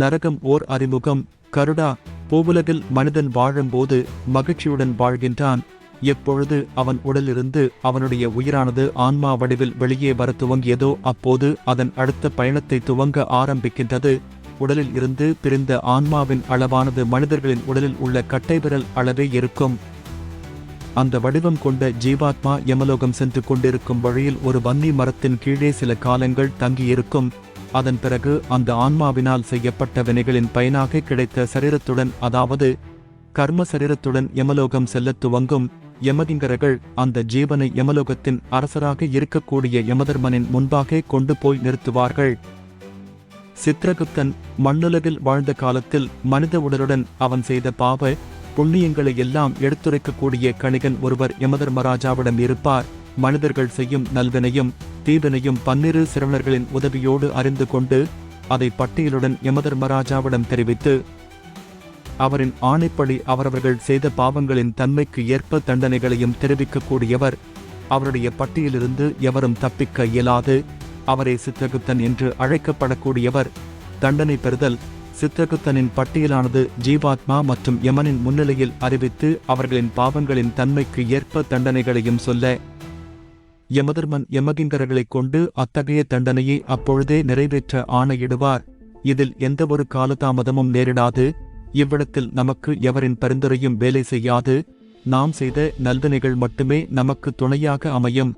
நரகம் ஓர் அறிமுகம். கருடா பூவுலகில் மனிதன் வாழும்போது மகிழ்ச்சியுடன் வாழ்கின்றான். எப்பொழுது அவன் உடலிருந்து அவனுடைய உயிரானது ஆன்மா வடிவில் வெளியே வர துவங்கியதோ அப்போது அதன் அடுத்த பயணத்தை துவங்க ஆரம்பிக்கின்றது. உடலில் இருந்து பிரிந்த ஆன்மாவின் அளவானது மனிதர்களின் உடலில் உள்ள கட்டைவிரல் அளவே இருக்கும். அந்த வடிவம் கொண்ட ஜீவாத்மா யமலோகம் சென்று கொண்டிருக்கும் வழியில் ஒரு வன்னி மரத்தின் கீழே சில காலங்கள் தங்கியிருக்கும். அதன் பிறகு அந்த ஆன்மாவினால் செய்யப்பட்ட வினைகளின் பயனாக கிடைத்த சரீரத்துடன் அதாவது கர்ம சரீரத்துடன் யமலோகம் செல்லத் துவங்கும் யமகிங்கரர்கள் அந்த ஜீவனை யமலோகத்தின் அரசராக இருக்கக்கூடிய யமதர்மனின் முன்பாக கொண்டு போய் நிறுத்துவார்கள். சித்திரகுப்தன் மண்ணுலகில் வாழ்ந்த காலத்தில் மனித உடலுடன் அவன் செய்த பாவ புண்ணியங்களை எல்லாம் எடுத்துரைக்கக்கூடிய கணிகன் ஒருவர் யமதர்மராஜாவிடம் இருப்பார். மனிதர்கள் செய்யும் நல்வினையும் தீவினையும் பன்னிரு சிறுவர்களின் உதவியோடு அறிந்து கொண்டு அதை பட்டியலுடன் யமதர்மராஜாவிடம் தெரிவித்து அவரின் ஆணைப்படி அவரவர்கள் செய்த பாவங்களின் தன்மைக்கு ஏற்ப தண்டனைகளையும் தெரிவிக்கக்கூடியவர். அவருடைய பட்டியலிருந்து எவரும் தப்பிக்க இயலாது. அவரே சித்திரகுப்தன் என்று அழைக்கப்படக்கூடியவர். தண்டனை பெறுதல் சித்திரகுப்தனின் பட்டியலானது ஜீவாத்மா மற்றும் யமனின் முன்னிலையில் அறிவித்து அவர்களின் பாவங்களின் தன்மைக்கு ஏற்ப தண்டனைகளையும் சொல்ல யமதர்மன் யமகிங்கரர்களைக் கொண்டு அத்தகைய தண்டனையை அப்பொழுதே நிறைவேற்ற ஆணையிடுவார். இதில் எந்தவொரு காலதாமதமும் நேரிடாது. இவ்விடத்தில் நமக்கு எவரின் பரிந்துரையும் வேலை செய்யாது. நாம் செய்த நல்தனைகள் மட்டுமே நமக்கு துணையாக அமையும்.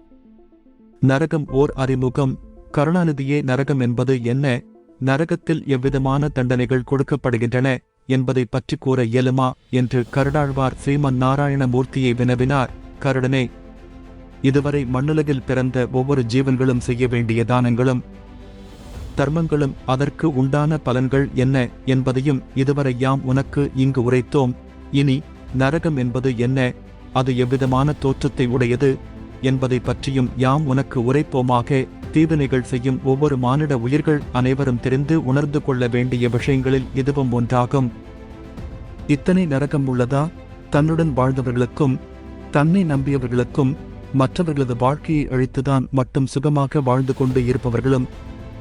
நரகம் ஓர் அறிமுகம். கருணாநிதியே நரகம் என்பது என்ன? நரகத்தில் எவ்விதமான தண்டனைகள் கொடுக்கப்படுகின்றன என்பதை பற்றி கூற இயலுமா? என்று கருடாழ்வார் ஸ்ரீமன் நாராயணமூர்த்தியை வினவினார். கருடனே இதுவரை மண்ணுலகில் பிறந்த ஒவ்வொரு ஜீவன்களும் செய்ய வேண்டிய தானங்களும் தர்மங்களும் அதற்கு உண்டான பலன்கள் என்ன என்பதையும் இதுவரை யாம் உனக்கு இங்கு உரைத்தோம். இனி நரகம் என்பது என்ன அது எவ்விதமான தோற்றத்தை உடையது என்பதை பற்றியும் யாம் உனக்கு உரைப்போமாக. தீவினைகள் செய்யும் ஒவ்வொரு மானிட உயிர்கள் அனைவரும் தெரிந்து உணர்ந்து கொள்ள வேண்டிய விஷயங்களில் இதுவும் ஒன்றாகும். இத்தனை நரகம் உள்ளதா? தன்னுடன் வாழ்ந்தவர்களுக்கும் தன்னை நம்பியவர்களுக்கும் மற்றவர்களது வாழ்க்கையை அழித்துதான் மட்டும் சுகமாக வாழ்ந்து கொண்டு இருப்பவர்களும்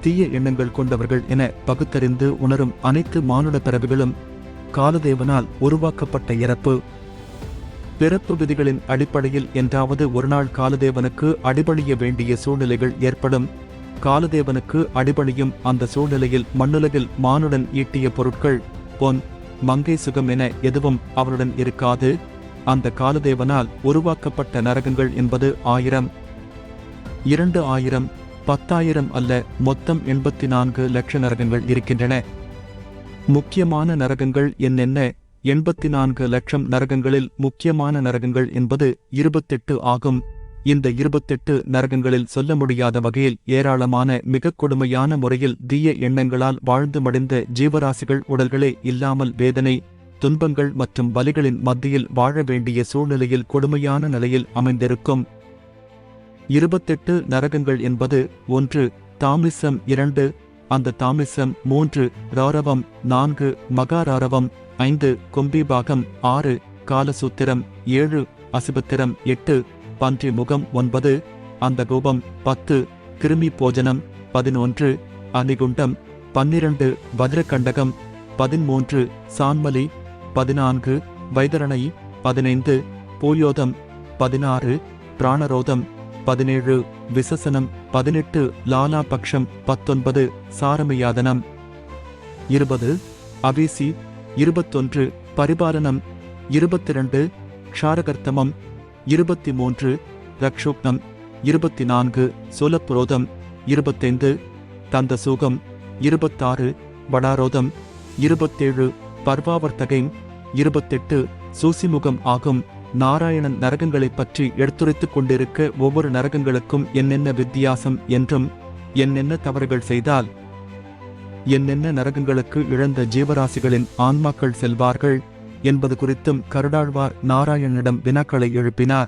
தீய எண்ணங்கள் கொண்டவர்கள் என பகுத்தறிந்து உணரும் அனைத்து மானுட பிறவிகளும் காலதேவனால் உருவாக்கப்பட்ட இறப்பு. பிறப்பு விதிகளின் அடிப்படையில் என்றாவது ஒருநாள் காலதேவனுக்கு அடிபணிய வேண்டிய சூழ்நிலைகள் ஏற்படும். காலதேவனுக்கு அடிபணியும் அந்த சூழ்நிலையில் மண்ணுலகில் மானுடன் ஈட்டிய பொருட்கள் பொன் மங்கை சுகம் என எதுவும் அவனுடன் இருக்காது. அந்த காலதேவனால் உருவாக்கப்பட்ட நரகங்கள் என்பது ஆயிரம். இரண்டு ஆயிரம் பத்தாயிரம் அல்ல மொத்தம் எண்பத்தி நான்கு லட்ச நரகங்கள் இருக்கின்றன. முக்கியமான நரகங்கள் என்னென்ன? எண்பத்தி நான்கு லட்சம் நரகங்களில் முக்கியமான நரகங்கள் என்பது இருபத்தெட்டு ஆகும். இந்த இருபத்தெட்டு நரகங்களில் சொல்ல முடியாத வகையில் ஏராளமான மிக கொடுமையான முறையில் தீய எண்ணங்களால் வாழ்ந்து மடிந்த ஜீவராசிகள் உடல்களே இல்லாமல் வேதனை துன்பங்கள் மற்றும் வலிகளின் மத்தியில் வாழ வேண்டிய சூழ்நிலையில் கொடுமையான நிலையில் அமைந்திருக்கும். இருபத்தெட்டு நரகங்கள் என்பது ஒன்று தாமிசம் இரண்டு அந்த தாமிசம் மூன்று ராரவம் நான்கு மகாராரவம் ஐந்து கும்பிபாகம் ஆறு காலசூத்திரம் ஏழு அசுபத்திரம் எட்டு பன்றி முகம் ஒன்பது அந்த கோபம் பத்து கிருமி போஜனம் பதினொன்று அணிகுண்டம் பன்னிரண்டு வஜ்ரகண்டகம் பதிமூன்று சான்மலி பதினான்கு வைதரணை பதினைந்து பூயோதம் பதினாறு பிராணரோதம் பதினேழு விசசனம் பதினெட்டு லாலா பக்ஷம் பத்தொன்பது சாரமயாதனம். இருபது அபிசி இருபத்தொன்று பரிபாலனம். இருபத்திரண்டு க்ஷாரகர்த்தமம். இருபத்தி மூன்று ரக்ஷுக்னம் இருபத்தி நான்கு சோலப்புரோதம் இருபத்தைந்து தந்தசூகம். இருபத்தாறு வடாரோதம். இருபத்தேழு பர்வாவர்த்தகை. இருபத்தெட்டு சூசிமுகம் ஆகும். நாராயணன் நரகங்களைப் பற்றி எடுத்துரைத்துக் கொண்டிருக்க ஒவ்வொரு நரகங்களுக்கும் என்னென்ன வித்தியாசம் என்றும் என்னென்ன தவறுகள் செய்தால் என்னென்ன நரகங்களுக்கு இழந்த ஜீவராசிகளின் ஆன்மாக்கள் செல்வார்கள் என்பது குறித்தும் கருடாழ்வார் நாராயணனிடம் வினாக்களை எழுப்பினார்.